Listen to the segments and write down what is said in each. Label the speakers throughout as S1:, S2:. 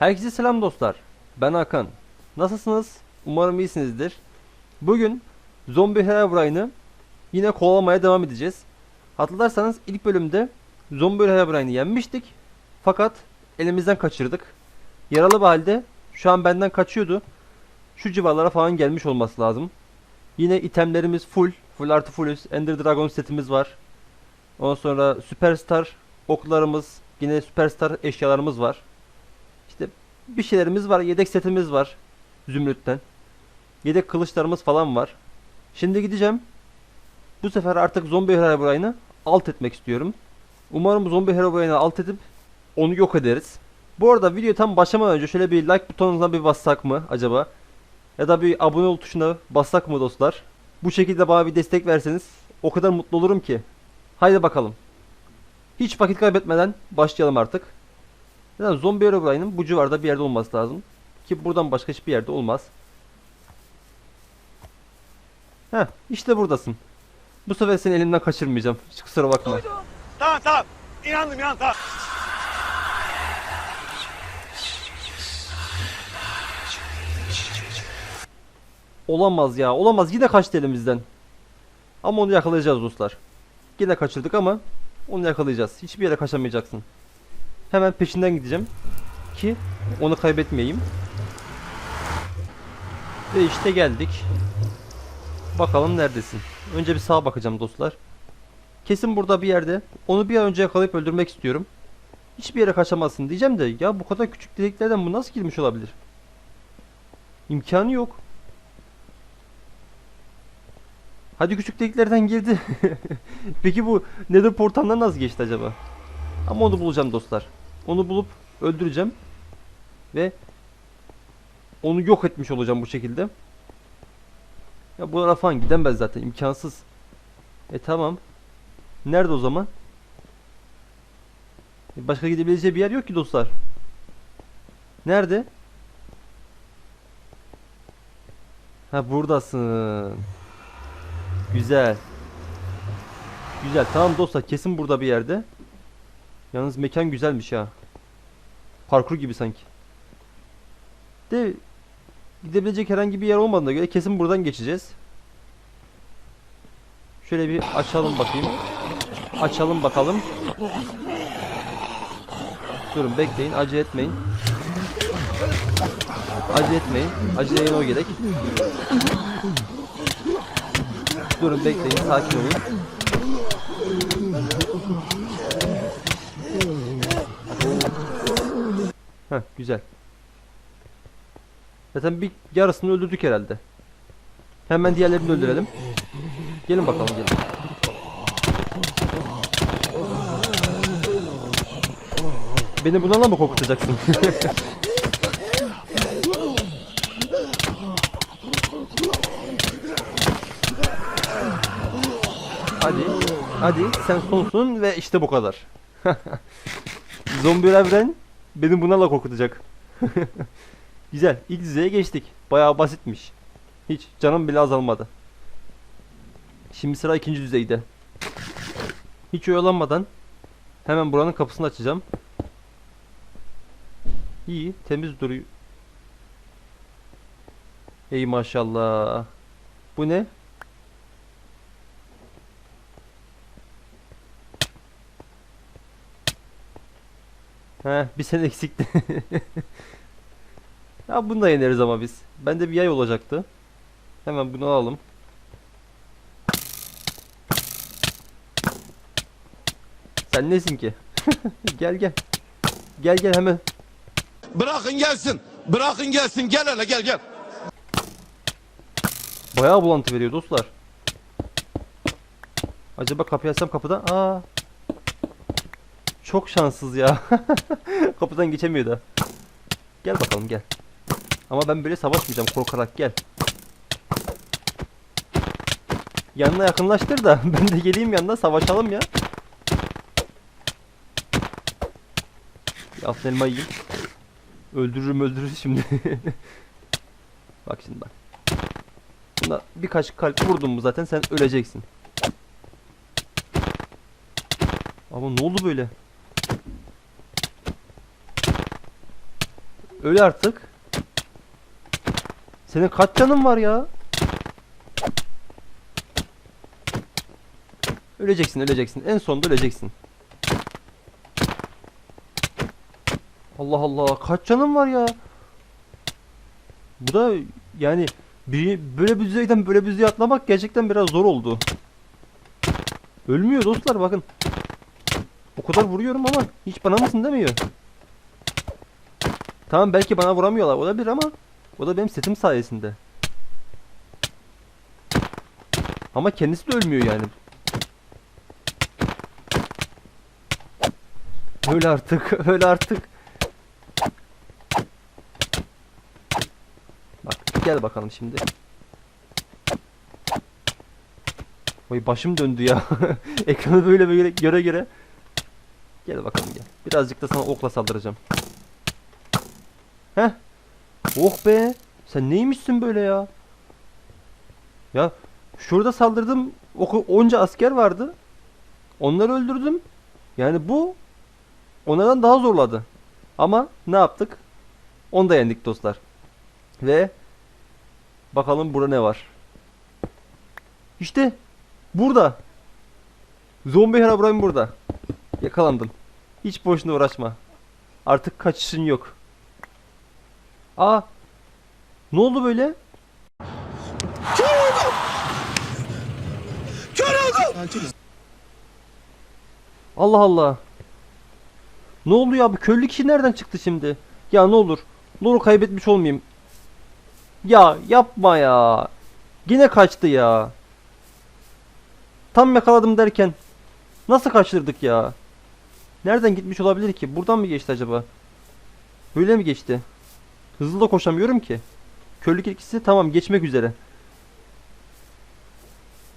S1: Herkese selam dostlar. Ben Hakan. Nasılsınız? Umarım iyisinizdir. Bugün Zombie Herobrine'ı yine kovalamaya devam edeceğiz. Hatırlarsanız ilk bölümde Zombie Herobrine'ı yenmiştik. Fakat elimizden kaçırdık. Yaralı bir halde şu an benden kaçıyordu. Şu civarlara falan gelmiş olması lazım. Yine itemlerimiz full. Full artı fullüz. Ender Dragon setimiz var. Ondan sonra Superstar oklarımız, yine Superstar eşyalarımız var. Bir şeylerimiz var. Yedek setimiz var. Zümrütten. Yedek kılıçlarımız falan var. Şimdi gideceğim. Bu sefer artık Zombie Herobrine'ı alt etmek istiyorum. Umarım Zombie Herobrine'ı alt edip onu yok ederiz. Bu arada video tam başlamadan önce şöyle bir like butonuna bir bassak mı acaba? Ya da bir abone ol tuşuna bassak mı dostlar? Bu şekilde bana bir destek verseniz o kadar mutlu olurum ki. Haydi bakalım. Hiç vakit kaybetmeden başlayalım artık. Yani Zombie Herobrine'ın bu civarda bir yerde olması lazım. Ki buradan başka hiçbir yerde olmaz. Heh işte buradasın. Bu sefer seni elimden kaçırmayacağım. Hiç kusura bakma.
S2: Tamam tamam. İnandım inandım tamam.
S1: Olamaz ya. Olamaz. Yine kaçtı elimizden. Ama onu yakalayacağız dostlar. Yine kaçırdık ama onu yakalayacağız. Hiçbir yere kaçamayacaksın. Hemen peşinden gideceğim. Ki onu kaybetmeyeyim. Ve işte geldik. Bakalım neredesin. Önce bir sağa bakacağım dostlar. Kesin burada bir yerde. Onu bir an önce yakalayıp öldürmek istiyorum. Hiçbir yere kaçamazsın diyeceğim de ya bu kadar küçük deliklerden bu nasıl girmiş olabilir? İmkanı yok. Hadi küçük deliklerden girdi. Peki bu nether portalından nasıl geçti acaba? Ama onu bulacağım dostlar. Onu bulup öldüreceğim. Ve onu yok etmiş olacağım bu şekilde. Ya buralara falan gidemez zaten imkansız. E tamam. Nerede o zaman? E, Başka gidebileceği bir yer yok ki dostlar. Nerede? Ha buradasın. Güzel. Güzel. Tamam dostlar kesin burada bir yerde. Yalnız mekan güzelmiş ha. Parkur gibi sanki. De gidebilecek herhangi bir yer olmadığına göre kesin buradan geçeceğiz. Şöyle bir açalım bakayım. Açalım bakalım. Durun bekleyin acele etmeyin. Acele etmeyin. Acele o gerek. Durun bekleyin sakin olun. Heh güzel. Zaten bir yarısını öldürdük herhalde. Hemen diğerlerini öldürelim. Gelin bakalım gelin. Beni bunlarla mı korkutacaksın? Hadi. Hadi sen sonsun ve işte bu kadar. Zombi evren beni bunlarla korkutacak. Güzel. İlk düzeye geçtik. Bayağı basitmiş. Hiç canım bile azalmadı. Şimdi sıra ikinci düzeyde. Hiç oyalanmadan hemen buranın kapısını açacağım. İyi, temiz duruyor. Ey maşallah. Bu ne? He, bir sene eksikti. ya bunu da yeneriz ama biz. Bende bir yay olacaktı. Hemen bunu alalım. Sen nesin ki? gel gel. Gel gel hemen.
S3: Bırakın gelsin. Bırakın gelsin. Gel hele gel gel.
S1: Bayağı bulantı veriyor dostlar. Acaba kapıyı açsam kapıda? Aa. Çok şanssız ya. Kapıdan geçemiyor da. Gel bakalım gel. Ama ben böyle savaşmayacağım korkarak gel. Yanına yakınlaştır da ben de geleyim yanına savaşalım ya. Bir altın elma yiyeyim. Öldürürüm öldürürüz şimdi. bak şimdi bak. Buna birkaç kalp vurdum mu zaten sen öleceksin. Ama ne oldu böyle? Öl artık. Senin kaç canın var ya? Öleceksin, öleceksin. En sonunda öleceksin. Allah Allah, kaç canın var ya? Bu da yani bir, böyle bir düzeyden böyle bir düzeye atlamak gerçekten biraz zor oldu. Ölmüyor dostlar bakın. O kadar vuruyorum ama hiç bana mısın demiyor. Tamam belki bana vuramıyorlar olabilir ama o da benim setim sayesinde. Ama kendisi de ölmüyor yani. Öyle artık, öyle artık. Bak gel bakalım şimdi. Oy başım döndü ya. Ekranı böyle böyle göre göre. Gel bakalım gel. Birazcık da sana okla saldıracağım. Heh. Oh be. Sen neymişsin böyle ya? Ya şurada saldırdım. Onca asker vardı. Onları öldürdüm. Yani bu onlardan daha zorladı. Ama ne yaptık? Onu da yendik dostlar. Ve bakalım burada ne var? İşte burada. Zombi Herobrine burada. Yakalandın. Hiç boşuna uğraşma. Artık kaçışın yok. Aa. Ne oldu böyle? Allah Allah. Ne oldu ya bu köylü kişi nereden çıktı şimdi? Ya ne olur. Olur kaybetmiş olmayayım. Ya yapma ya. Yine kaçtı ya. Tam yakaladım derken nasıl kaçırdık ya? Nereden gitmiş olabilir ki? Buradan mı geçti acaba? Böyle mi geçti? Hızlı da koşamıyorum ki. Köylük ikisi tamam geçmek üzere.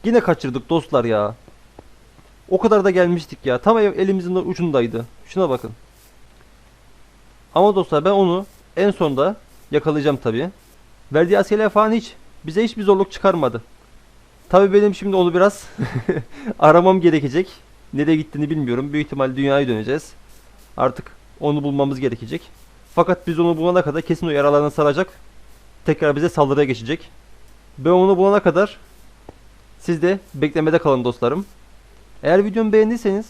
S1: Yine kaçırdık dostlar ya. O kadar da gelmiştik ya. Tam elimizin ucundaydı. Şuna bakın. Ama dostlar ben onu en sonda yakalayacağım tabii. Verdiği askerler falan hiç bize hiçbir zorluk çıkarmadı. Tabii benim şimdi onu biraz aramam gerekecek. Nereye gittiğini bilmiyorum. Büyük ihtimal dünyaya döneceğiz. Artık onu bulmamız gerekecek. Fakat biz onu bulana kadar kesin o yaralarını saracak. Tekrar bize saldırıya geçecek. Ben onu bulana kadar siz de beklemede kalın dostlarım. Eğer videomu beğendiyseniz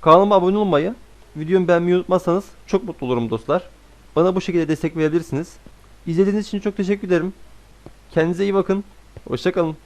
S1: kanalıma abone olmayı, videomu beğenmeyi unutmazsanız çok mutlu olurum dostlar. Bana bu şekilde destek verebilirsiniz. İzlediğiniz için çok teşekkür ederim. Kendinize iyi bakın. Hoşçakalın.